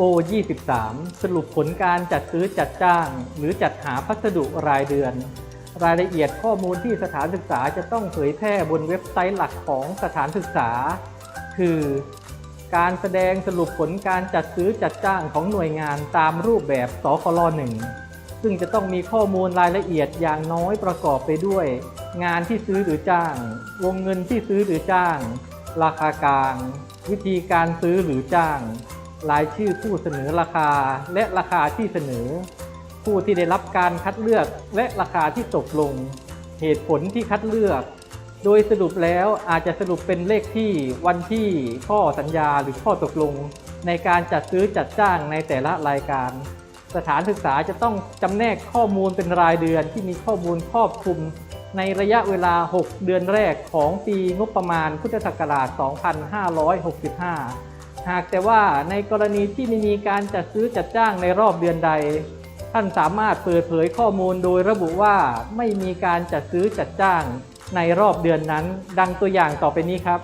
O23 สรุปผลการจัดซื้อจัดจ้าง หรือจัดหาพัสดุรายเดือน รายละเอียดข้อมูลที่สถานศึกษาจะต้องเผยแพร่บนเว็บไซต์หลักของสถานศึกษา คือ การแสดงสรุปผลการจัดซื้อจัดจ้างของหน่วยงานตามรูปแบบสคล1ซึ่งจะต้องมีข้อมูลรายละเอียดอย่างน้อยประกอบไปด้วย งานที่ซื้อหรือจ้าง วงเงินที่ซื้อหรือจ้าง ราคากลาง วิธีการซื้อหรือจ้าง รายชื่อผู้เสนอราคา และราคาที่เสนอ ผู้ที่ได้รับการคัดเลือกและราคาที่ตกลง เหตุผลที่คัดเลือก โดยสรุปแล้วอาจจะสรุปเป็นเลขที่วันที่ข้อสัญญาหรือข้อตกลง ในการจัดซื้อจัดจ้างในแต่ละรายการ สถานศึกษาจะต้องจำแนกข้อมูลเป็นรายเดือนที่มีข้อมูลครอบคลุม ในระยะเวลา 6 เดือนแรกของปีงบประมาณพุทธศักราช 2565 หากแต่ว่าในกรณีที่ไม่มีการจัดซื้อจัดจ้างในรอบเดือนใด ท่านสามารถเปิดเผยข้อมูลโดยระบุว่าไม่มีการจัดซื้อจัดจ้างในรอบเดือนนั้น ดังตัวอย่างต่อไปนี้ครับ